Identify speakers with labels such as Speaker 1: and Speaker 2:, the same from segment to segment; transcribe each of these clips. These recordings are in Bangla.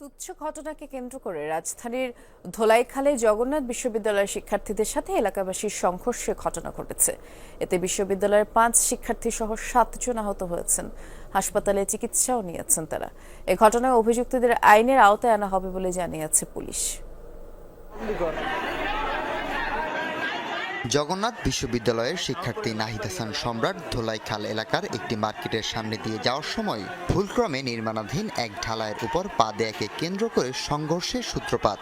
Speaker 1: তুচ্ছ ঘটনাকে কেন্দ্র করে রাজধানীর ধোলাইখালে জগন্নাথ বিশ্ববিদ্যালয়ের শিক্ষার্থীদের সাথে এলাকাবাসীর সংঘর্ষে ঘটনা ঘটেছে। এতে বিশ্ববিদ্যালয়ের পাঁচ শিক্ষার্থী সহ সাতজন আহত হয়েছেন। হাসপাতালে চিকিৎসাও নিয়েছেন তারা। এ ঘটনায় অভিযুক্তদের আইনের আওতায় আনা হবে বলে জানিয়েছে পুলিশ।
Speaker 2: জগন্নাথ বিশ্ববিদ্যালয়ের শিক্ষার্থী নাহিদ হাসান সম্রাট ধোলাইখাল এলাকার একটি মার্কেটের সামনে দিয়ে যাওয়ার সময় ভুলক্রমে নির্মাণাধীন এক ঢালাইয়ের উপর পা দেয়াকে কেন্দ্র করে সংঘর্ষের সূত্রপাত।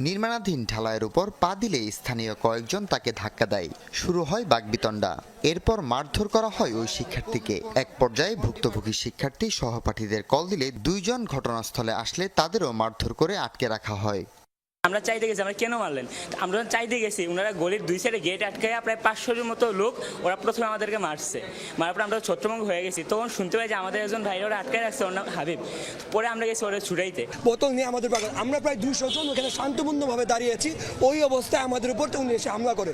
Speaker 2: নির্মাণাধীন ঢালাইয়ের উপর পা দিলে স্থানীয় কয়েকজন তাকে ধাক্কা দেয়। শুরু হয় বাগবিতণ্ডা। এরপর মারধর করা হয় ওই শিক্ষার্থীকে। এক পর্যায়ে ভুক্তভোগী শিক্ষার্থী সহপাঠীদের কল দিলে দুইজন ঘটনাস্থলে আসলে তাদেরও মারধর করে আটকে রাখা হয়।
Speaker 3: আমরা চাইতে গেছি আমরা কেন মারলেন? আমরা যখন চাইতে গেছি ওনারা গলির দুই সাইডে গেট আটকায় প্রায় পাঁচশোর মতো লোক ওরা প্রথমে আমাদেরকে মারছে। মারার পর আমরা ছত্রভঙ্গ হয়ে গেছি। তখন শুনতে পাই যে আমাদের একজন ভাইরা ওরা আটকায় রাখছে ওর নাম হাবিব। পরে আমরা গেছি ওরা ছুটাইতে
Speaker 4: বোতল নিয়ে আমাদের বাগান আমরা প্রায় দুশো জন ওখানে শান্তপূর্ণভাবে দাঁড়িয়েছি ওই অবস্থায় আমাদের উপর উনি এসে হামলা করে।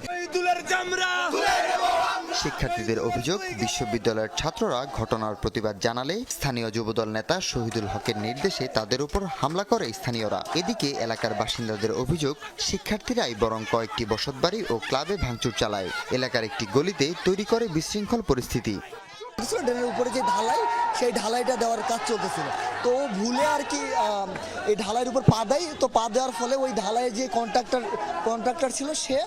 Speaker 2: শিক্ষার্থীদের অভিযোগ, বিশ্ববিদ্যালয়ের ছাত্ররা ঘটনার প্রতিবাদ জানালে স্থানীয় যুবদল নেতা শহীদুল হকের নির্দেশে তাদের উপর হামলা করে স্থানীয়রা। এদিকে এলাকার বাসিন্দাদের অভিযোগ, শিক্ষার্থীরাই বরং কয়েকটি বসতবাড়ি ও ক্লাবে ভাঙচুর চালায়। এলাকার একটি গলিতে তৈরি করে বিশৃঙ্খল পরিস্থিতি।
Speaker 5: ড্রেনের উপরে যে ঢালাই সেই ঢালাইটা দেওয়ার কাজ চলতেছিল। তো ভুলে আর কি এই ঢালাইয়ের উপর পা দেয়। তো পা দেওয়ার ফলে ওই ঢালাইয়ের যে কন্ট্রাক্টর কন্ট্রাক্টর ছিল সে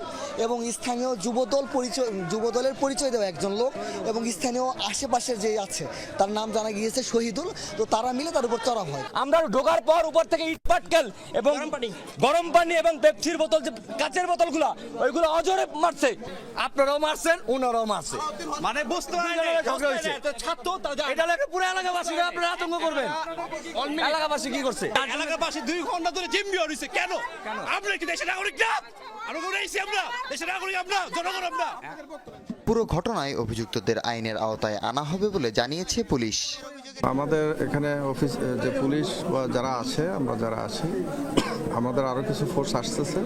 Speaker 5: এবং স্থানীয় যুবদল পরিচয় যুবদলের পরিচয় দেওয়া একজন লোক এবং স্থানীয় আশেপাশের যে আছে তার নাম জানা গিয়েছে শহীদুল। তো তারা মিলে তার উপর চড়া হয়।
Speaker 6: আমরা ঢোকার পর উপর থেকে ইট পাটকেল এবং গরম পানি। এবং পেপসির বোতল যে কাচের বোতলগুলো ওইগুলো অজরে মারছে। আপনারাও মারছেন ওনারাও মারছে।
Speaker 7: মানে বুঝতে
Speaker 6: ছাত্র এটা লাগে পুরো এলাকাবাসীরা আপনারা আতঙ্ক করবেন। এলাকাবাসী কি করছে?
Speaker 7: এলাকার পাশে দুই ঘণ্টা ধরে জিম্মি হয়েছে কেন? আমরা কি দেশের নাগরিক না?
Speaker 2: পুরো ঘটনায় অভিযুক্তদের আইনের আওতায় আনা হবে বলে জানিয়েছে পুলিশ।
Speaker 8: আমাদের এখানে অফিস যে পুলিশ বা যারা আছে আমরা যারা আছি আমাদের আরও কিছু ফোর্স আসতেছে।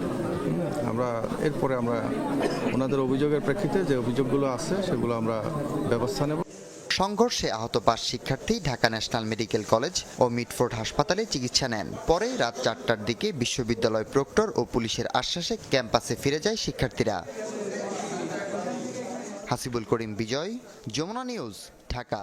Speaker 8: আমরা এরপরে আমরা ওনাদের অভিযোগের প্রেক্ষিতে যে অভিযোগগুলো আছে সেগুলো আমরা ব্যবস্থা নেব।
Speaker 2: সংঘর্ষে আহত পাঁচ শিক্ষার্থী ঢাকা ন্যাশনাল মেডিকেল কলেজ ও মিটফোর্ড হাসপাতালে চিকিৎসা নেন। পরে রাত চারটার দিকে বিশ্ববিদ্যালয় প্রক্টর ও পুলিশের আশ্বাসে ক্যাম্পাসে ফিরে যায় শিক্ষার্থীরা। হাসিবুল করিম বিজয়, যমুনা নিউজ, ঢাকা।